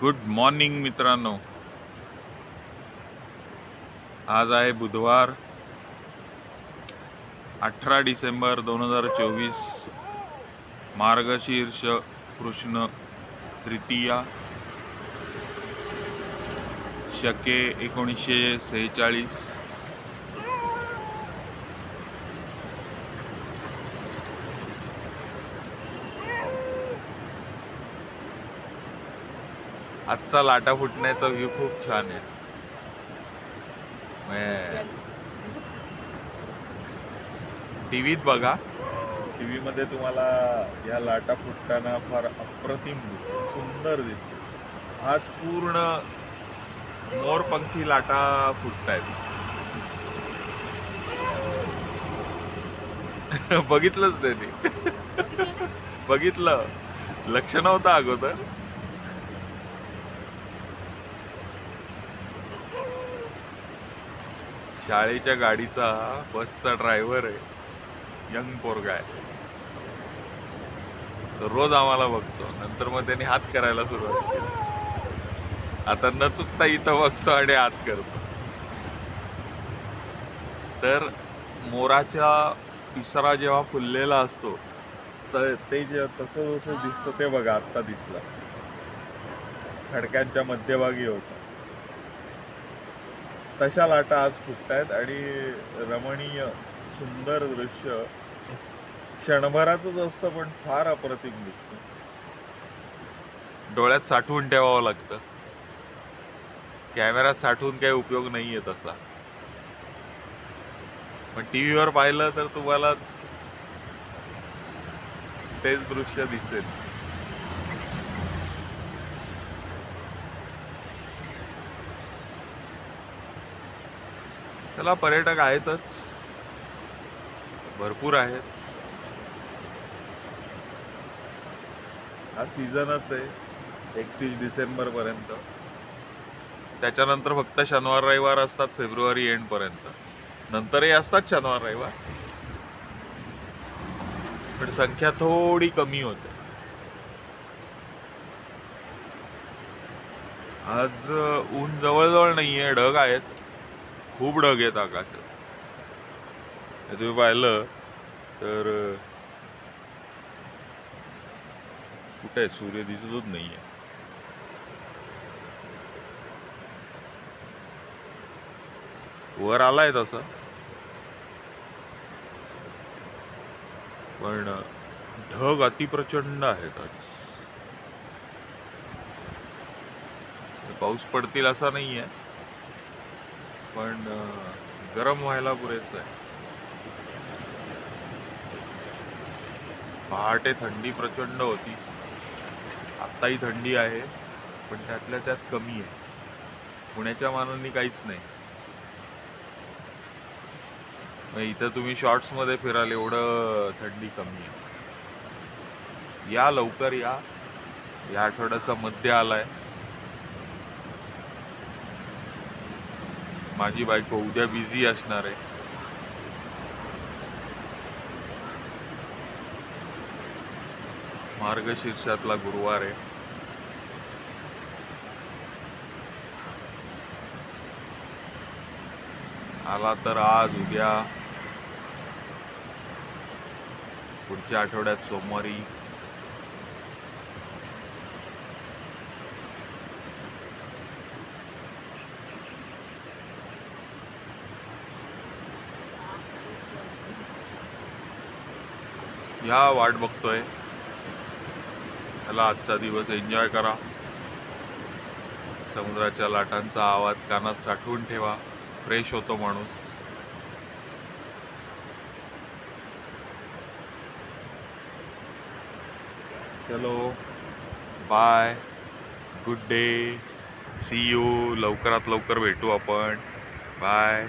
Good morning मित्रांनो. आज आहे बुधवार अठरा डिसेंबर दोन हजार चोवीस. मार्गशीर्ष कृष्ण तृतीया. शके एकोणीसशे सेहेचाळीस. आजचा लाटा फुटण्याचा व्ह्यू खूप छान आहे. टीव्हीत बघा. टीव्ही मध्ये तुम्हाला या लाटा फुटताना फार अप्रतिम सुंदर दिसते. आज पूर्ण मोरपंखी लाटा फुटतायत. बघितलंच त्यांनी. बघितलं. लक्ष नव्हतं अगोदर. शाळेच्या गाडीचा बसचा ड्रायव्हर आहे. यंग पोरगा आहे. तर रोज आम्हाला बघतो. नंतर मग त्याने हात करायला सुरुवात केली. आता न चुकता इथं बघतो आणि हात करतो. तर मोराच्या पिसरा जेव्हा फुललेला असतो तर ते जे तसं जसं दिसतं ते बघा आत्ता दिसलं. खडक्यांच्या मध्यभागी होतं. तशा लाटा आज फुटतायत आणि रमणीय सुंदर दृश्य क्षणभरातच असतं पण फार अप्रतिम दिसतं. डोळ्यात साठवून ठेवावं लागतं. कॅमेऱ्यात साठवून काही उपयोग नाहीये तसा. पण टीव्हीवर पाहिलं तर तुम्हाला तेच दृश्य दिसेल. त्याला पर्यटक आहेतच. भरपूर आहेत. हा सीझनच आहे एकतीस डिसेंबर पर्यंत त्याच्यानंतर फक्त शनिवार रविवार असतात फेब्रुवारी एंड पर्यंत नंतरही असतात शनिवार रविवार. पण संख्या थोडी कमी होते. आज ऊन जवळजवळ नाहीये ढग आहेत. खूप ढग आहेत आकाशात. हे तुम्ही पाहिलं तर कुठे आहे? सूर्य दिसतच नाहीये. वर आलाय तसा. पण ढग अतिप्रचंड आहेत आज पाऊस पडतील असा नाहीये. पण गरम व्हायला पुरेसं आहे. पहाटे थंडी प्रचंड होती. आत्ताही थंडी आहे पण त्यातल्या त्यात कमी आहे. पुण्याच्या मानाने काहीच नाही. मग इथं तुम्ही शॉर्ट्समध्ये फिराल एवढं थंडी कमी आहे. या लवकर या. या आठवड्याचा मध्य आलाय. माझी बायको उद्या बिझी असणार आहे. मार्गशीर्षातला गुरुवार आहे. आला तर आज उद्या. पुढच्या आठवड्यात सोमवारी. ह्या वाट बघतोय. त्याला आजचा दिवस एन्जॉय करा. समुद्राच्या लाटांचा आवाज कानात साठवून ठेवा. फ्रेश होतो माणूस. चलो bye good day see you लवकरात लवकर भेटू आपण. बाय